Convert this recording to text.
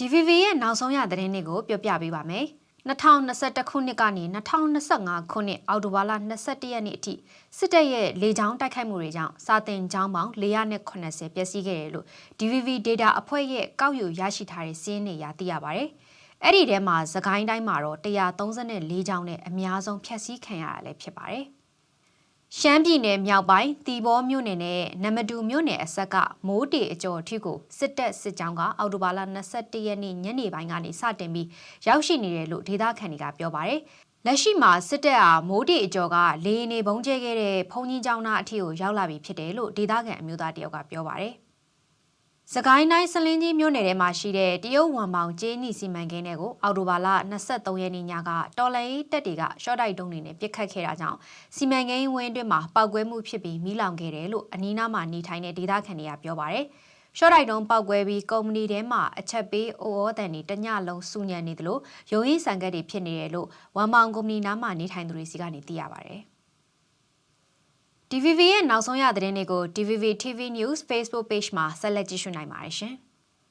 DVV ရဲ့နောက်ဆုံးရသတင်းတွေကိုပြောပြပေးပါမယ်။2021ခုနှစ်ကနေ2025ခုနှစ်အောက်တိုဘာလ22ရက်နေ့အထိစစ်တပ်ရဲ့လေကြောင်းတိုက်ခိုက်မှုတွေကြောင့်စာတင်ကျောင်းပေါင်း480ပျက်စီးခဲ့တယ်လို့ DVV data အဖွဲ့ရဲ့ကောက်ယူရရှိထားတဲ့စီးရင်တွေရသိရပါတယ်။အဲ့ဒီထဲမှာသခိုင်းတိုင်းမှာတော့134ကျောင်းနဲ့အများဆုံးဖျက်ဆီးခံရတာလည်းဖြစ်ပါတယ်။ ရှမ်းပြည်နယ်မြောက်ပိုင်းတီဘောမြို့နယ်နဲ့နမတူမြို့နယ်အဆက်ကမိုးတေအကျော်အထိကိုစစ်တပ်စစ်ကြောင်းကအော်တိုဘာလ22ရက်နေ့ညနေပိုင်းကနေစတင်ပြီးရောက်ရှိနေတယ်လို့ဒေသခံတွေကပြောပါတယ်။လက်ရှိမှာစစ်တပ်ဟာမိုးတေအကျော်ကလေရင်နေဘုံကျဲခဲ့တဲ့ဖုန်ကြီးကျောင်းသားအထိကိုရောက်လာပြီဖြစ်တယ်လို့ဒေသခံအမျိုးသားတယောက်ကပြောပါတယ်။ စကိုင်းတိုင်းစလင်းကြီးမြို့နယ်ထဲမှာရှိတဲ့တရုတ်ဝန်ပေါင်ကျေးနီစီမံကိန်းတွေကိုအော်တိုဘာလ23ရက်နေ့ညကတော်လိုင်းတက်တွေကရှော့တိုက်တုံးတွေနဲ့ပစ်ခတ်ခဲ့တာကြောင့်စီမံကိန်းဝင်းအတွင်းမှာပောက်ကွဲမှုဖြစ်ပြီးမိလောင်ခဲ့တယ်လို့အနီးနားမှာနေထိုင်တဲ့ဒေသခံတွေကပြောပါတယ်။ရှော့တိုက်တုံးပောက်ကွဲပြီးကုမ္ပဏီထဲမှာအချက်ပေးအိုဩတန်တွေတညလုံးစုညံနေတယ်လို့ရုံရင်းဆန်ကတ်တွေဖြစ်နေတယ်လို့ဝန်ပေါင်ကုမ္ပဏီနားမှာနေထိုင်သူတွေစီကနေသိရပါတယ်။ DVV ရဲ့နောက်ဆုံးရသတင်းတွေကို DVV TV News Facebook Page မှာဆက်လက်ကြည့်ရှုနိုင်ပါတယ်ရှင်။